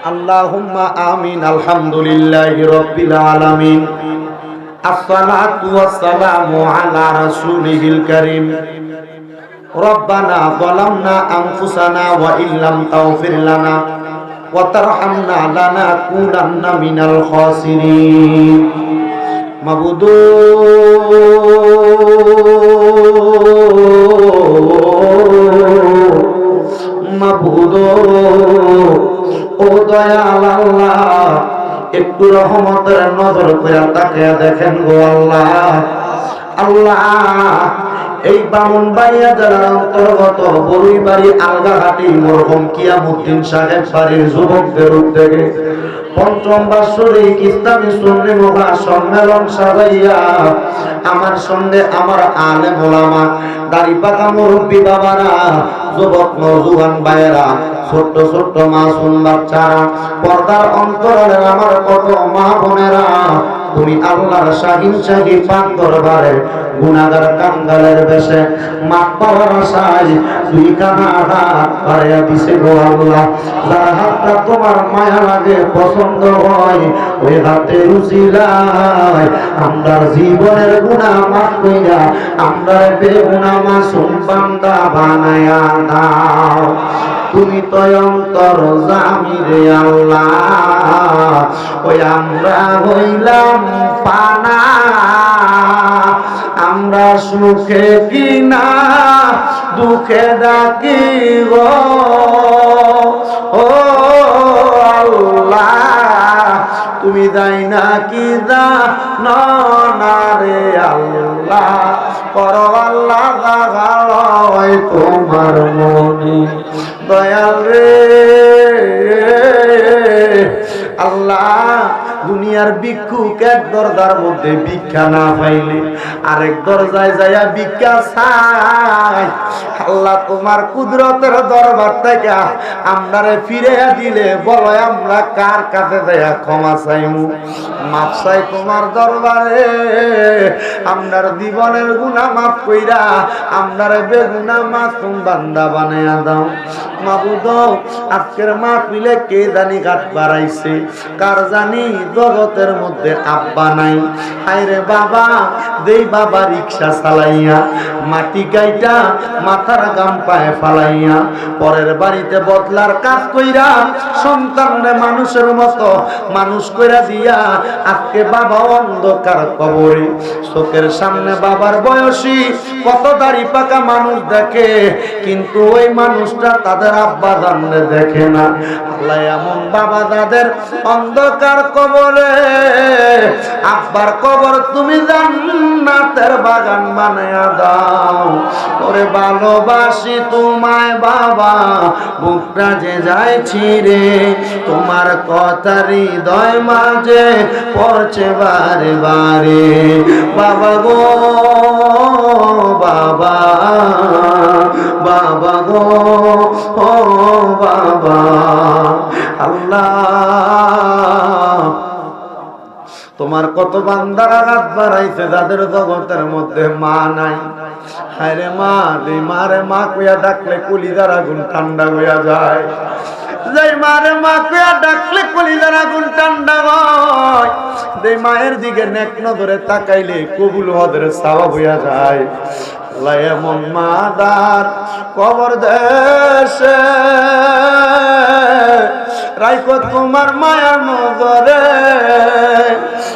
আল্লাহুম্মা আমিন, আলহামদুলিল্লাহি রাব্বিল আলামিন। আসসালাতু ওয়াসসালামু আলা রাসূলিহিল কারীম। রব্বানা যালামনা আনফুসানা ওয়া ইল্লাম তাগফির লানা ওয়া মাবুদু রহমতের নজর করে তাকে দেখেন গো আল্লাহ। আল্লাহ, এই বামন বাড়িয়া জেলার অন্তর্গত বরুই বাড়ি আলগাহাটি মরহম কিয়ামুদ্দিন সাহেব বাড়ির যুবকদের উদ্যোগে পঞ্চম বাৎসরিক ইসলামী সুন্নি মহা সম্মেলন সাজাইয়া, আমার সঙ্গে আমার আলে মোলামা, দাড়ি পাকা মুরব্বী বাবারা, যুবক নজুয়ান ভাইয়েরা, ছোট্ট ছোট্ট মাসুম বাচ্চারা, পর্দার অন্তরের আমার কত মা বোনেরা তুমি আল্লাহর শাহিন শাহী পাক দরবারে গুনাগার কাঙ্গালের বেশে মাপ পাওয়ার আশায় দুই কানা হাত দিছে গো আল্লাহ। যার হাতটা তোমার মায়া লাগে পছন্দ হয়, ওই হাতে রুচিলায় আমরার জীবনের গুণা মাফ কইরা আমরা বেগুনা মাসুম বান্দা বানায়া দাও। তুমি তো অন্তর জামিরে আল্লাহ। ওই আমরা হইলাম পানা। আমরা সুখে কিনা, দুঃখে ডাকি গো। ও আল্লাহ, তুমি যাই না কি দা না রে আল্লাহ। করো আল্লাহ জাগায় তোমার মনে। দয়াল রে আল্লাহ দুনিয়ার ভিক্ষুক এক দরজার মধ্যে ভিক্ষা না পাইলে আরেক দরজায় যাইয়া ভিক্ষা চাই। আল্লাহ তোমার কুদরতের দরবার থেকে আমরারে ফিরে দিলে বলো, আমরা কার কাছে যাইয়া ক্ষমা চাইমু? মাপ চাই তোমার দরবারে। আমরার জীবনের গুণা মাফ কইরা আমরারে বেগুনা মাসুম বান্দা বানাইয়া দাও। মাবুদ আজকের মাহফিলে কে জানি গাছ বাড়াইছে? কার জানি জগতের মধ্যে আব্বা নাই। হায়রে বাবা দেই বাবা রিক্সা চালাইয়া মাটি গাইটা মাথার গাম পায়ে ফালাইয়া পরের বাড়িতে বদলার কাজ কইরা সন্তানরে মানুষের মতো মানুষ কইরা দিয়া আজকে বাবা অন্ধকার কবরে। চোখের সামনে বাবার বয়সী, কত দাড়ি পাকা মানুষ দেখে, কিন্তু ওই মানুষটা তাদের আব্বা জানলে দেখে না। আল্লাহ এমন বাবা দাদের অন্ধকার কবরে আব্বার কবর তুমি জান্নাতের বাগান বানায়া দাও। ওরে ভালোবাসি তোমায় বাবা বুকটা যে যায় ছিড়ে তোমার কথা হৃদয় মাঝে পড়ছে বারে বারে। বাবা গো, বাবা বাবা গো, ও বাবা। আল্লাহ তোমার কত বান্দার আঘাত বাড়াইছে যাদের জগতের মধ্যে মা নাই? হায়রে মা রে মারে মা কুয়া ডাকলে কুলিদার আগুন ঠান্ডা হইয়া যায়। যাই মারে মা কুয়া ডাকলে কলিজার আগুন ঠান্ডা হয়। যে মায়ের দিকে নেক নজরে তাকাইলে কবুল হদের সাবাব হইয়া যায়। এমন মাদার কবর দেশে রাইকো তোমার মায়ার নজরে,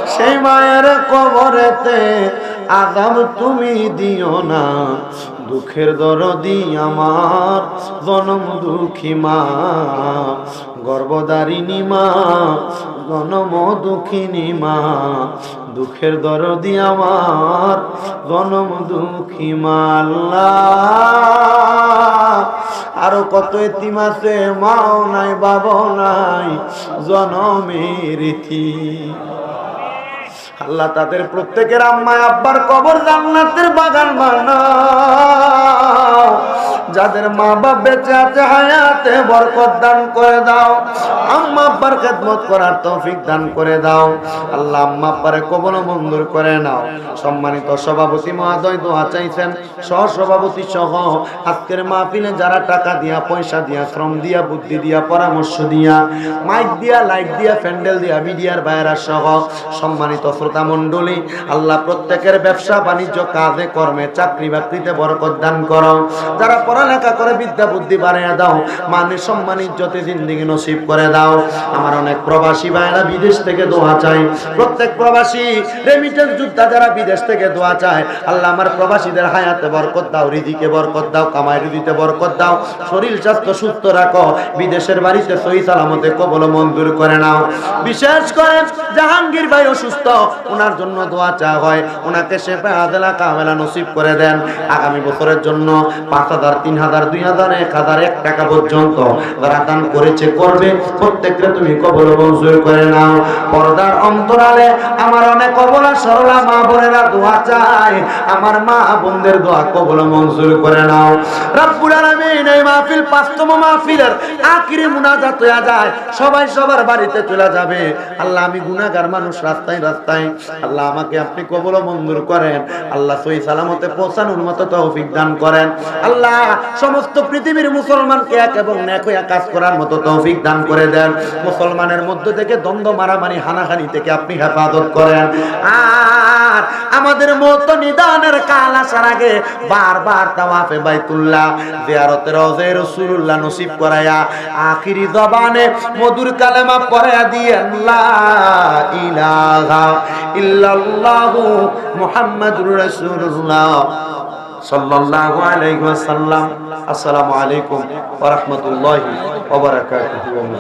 সেই মায়ের কবরেতে আদাম তুমি দিও না। দুঃখের দরদি আমার, জনম দুঃখী মা। গর্বদারিণী মা, জনম দুঃখিনী মা। দুঃখের দরদি আমার, জনম দুঃখী মা। আল্লাহ। আরও কত এতিম আছে, মাও নাই, বাবাও নাই, জনমের ইতি আল্লাহ তাদের প্রত্যেকের আম্মায় আব্বার কবর জান্নাতের বাগান বানাও যাদের মা বাপ বেঁচে আছে, হায়াতে বরকত দান করে দাও। আম্মা আব্বার খেদমত করার তৌফিক দান করে দাও। আল্লাহ আম্মা আব্বারে কবল মঞ্জুর করে নাও। সম্মানিত সভাপতি মহোদয়, দোয়া চাইছেন সহ সভাপতি সহ আজকের মাহফিলে যারা টাকা দিয়া, পয়সা দিয়া, শ্রম দিয়া, বুদ্ধি দিয়া, পরামর্শ দিয়া, মাইক দিয়া, লাইট দিয়া, প্যান্ডেল দিয়া, মিডিয়ার বাইরা সহ সম্মানিত শ্রোতা মণ্ডলী, আল্লাহ প্রত্যেকের ব্যবসা, বাণিজ্য, কাজে, কর্মে চাকরি বাকরিতে বরকত দান করো। যারা পড়ালেখা করে বিদ্যা বুদ্ধি বাড়িয়ে দাও মানে সম্মান, ইজ্জতে জিন্দিগি নসিব করে দাও। আমার অনেক প্রবাসী ভাইরা বিদেশ থেকে দোয়া চাই প্রত্যেক প্রবাসী রেমিটেন্স যোদ্ধা যারা বিদেশ থেকে দোয়া চায়, আল্লাহ আমার প্রবাসীদের হায়াতে বরকত দাও রিদিকে বরকত দাও, কামাই রুদিতে বরকত দাও। শরীর স্বাস্থ্য সুস্থ রাখো, বিদেশের বাড়িতে সহি সালামতে কবল মঞ্জুর করে নাও। বিশেষ করে জাহাঙ্গীর ভাই অসুস্থ ওনার জন্য দোয়া চা হয়। ওনাকে সে আদেলা কামেলা নসিব করে দেন। আগামী বছরের জন্য পাঁচ হাজার তিন হাজার, দুই হাজার, এক হাজার, এক টাকা পর্যন্ত যারা দান করেছে, করবে। প্রত্যেককে তুমি কবল মঞ্জুর করে নাও। পর্দার অন্তরালে আমার অনেক কবলা সরলা মা বোনেরা দোয়া চায়। আমার মা বোনদের দোয়া কবল মঞ্জুর করে নাও। রব্বুল আলামিন এই মাহফিল পাঁচতম মাহফিলের আখিরি মুনাজাত হয়ে যায়। সবাই সবার বাড়িতে চলে যাবে। আল্লাহ, আমি গুনাহগার মানুষ, রাস্তায় রাস্তায়। আল্লাহ, আমাকে আপনি কবল মঞ্জুর করেন। আল্লাহ, সহি সালামতে পৌঁছানোর মতো তৌফিক দান করেন। আল্লাহ সমস্ত পৃথিবীর মুসলমানকে এক এবং হইয়া কাজ করার মতো তৌফিক দান করে দেন। মুসলমানের মধ্য থেকে দ্বন্দ্ব, মারামারি, হানাহানি থেকে আপনি হেফাজত করেন। আর আমাদের মতো নিদানের কাল আসার আগে বারবার তাওয়াফে বাইতুল্লাহ জিয়ারতে রওজে রাসূলুল্লাহ নসিব করায়া আখিরি জবানে মধুর কালেমা পড়ায়া দিয়ে লা ইলাহা ইল্লাল্লাহু মুহাম্মাদুর রাসূলুল্লাহ। সাল্লাল্লাহু আলাইহি ওয়াসাল্লাম। আসসালামু আলাইকুম ওয়া রাহমাতুল্লাহি ওয়া বারাকাতুহু।